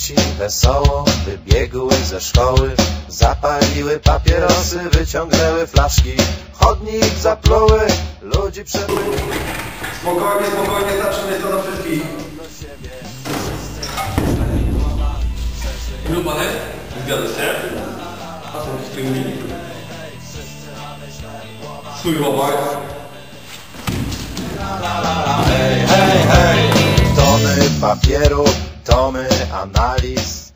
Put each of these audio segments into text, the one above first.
Dzieci wesoło wybiegły ze szkoły, zapaliły papierosy, wyciągnęły flaszki, chodnik zapluły, ludzi przepłyli. Spokojnie, spokojnie, zaczynaj to na wszystkich. Grupa net? Zgadza się. A co z tym Swój chłopak. Hej, hej, hej, tony papieru, tomy analiz.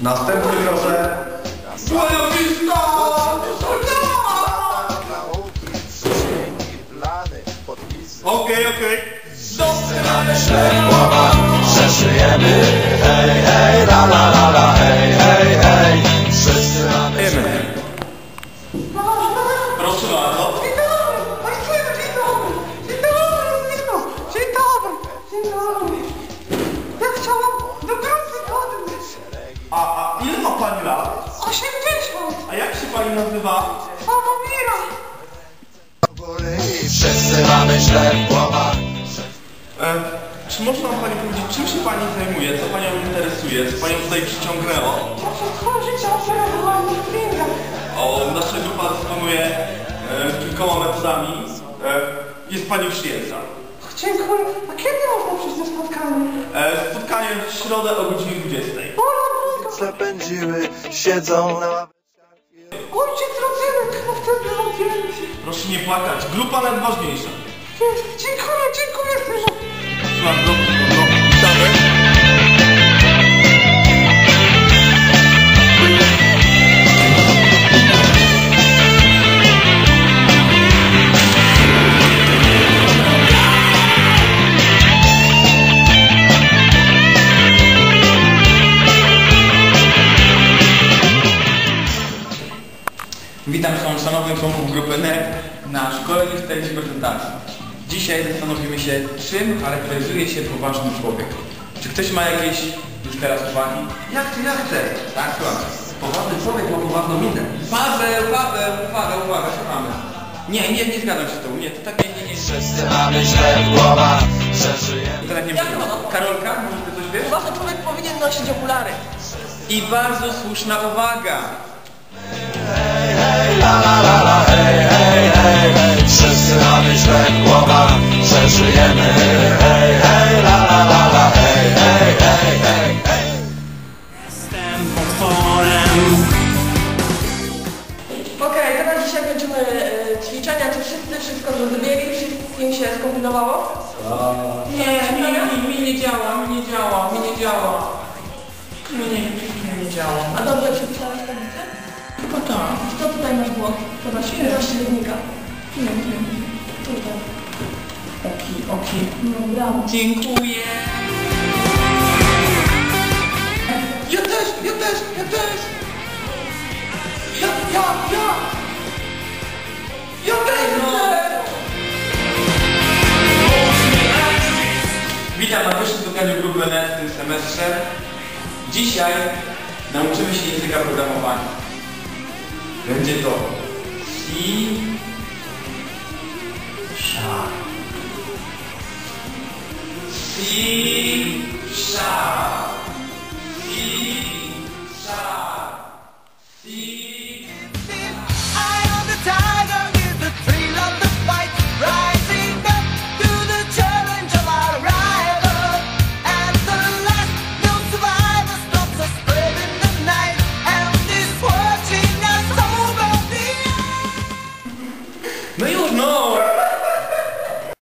Następny proszę. Okej, okej. Myślę w głowach, że żyjemy. Hej, hej, la la la nazywa? Wszyscy mamy źle w głowach. E, czy może nam pani powiedzieć, czym się pani zajmuje? Co panią interesuje? Co panią tutaj przyciągnęło? Życie operowałam na stringach. O, nasza grupa dysponuje e, kilkoma metodami. E, jest pani przyjęta. Dziękuję. A kiedy można przyjść na spotkanie? E, spotkanie w środę o godzinie 20. Ola, Boga! Zapędziły, siedzą na Proszę nie płakać, grupa najważniejsza. Dziękuję, dziękuję, Zino. Proszę Szanownych członków grupy NET na szkoleniu z treści prezentacji. Dzisiaj zastanowimy się, czym charakteryzuje się poważny człowiek. Czy ktoś ma jakieś już teraz uwagi? Jak ty, jak ty? Tak, słucham. Poważny człowiek ma poważną minę. Paweł, Paweł, uwaga, uwaga, słuchamy. Nie, nie, nie zgadzam się z tobą. Nie, to tak nie, nie, nie. Wszyscy mamy źle w głowach, że żyjemy. To tak nie. Karolka, może ty coś wiesz? Poważny człowiek powinien nosić okulary. I bardzo słuszna uwaga. Żyjemy. Hej, hej, la la la la, hej, hej, hej, hej, hej. Okej, teraz dzisiaj będziemy e, ćwiczenia. Czy wszyscy wszystko zrozumieli? Wszystkim się skombinowało? Nie, mi, mi, mi nie działa, mi nie działa, mi nie działa. Mi nie, mi nie działa. A dobrze przepisałeś tablicę? Chyba tak. Co tutaj masz było? Zobacz, ile masz średnika? Nie wiem. Tutaj. Oki, oki. No, brawo. Dziękuję. Ja też, ja też, ja też. Ja, ja, ja. Ja też, Witam na pierwszym spotkaniu grupy NET w tym semestrze. Dzisiaj nauczymy się języka programowania. Będzie to C, C, Sharp. C,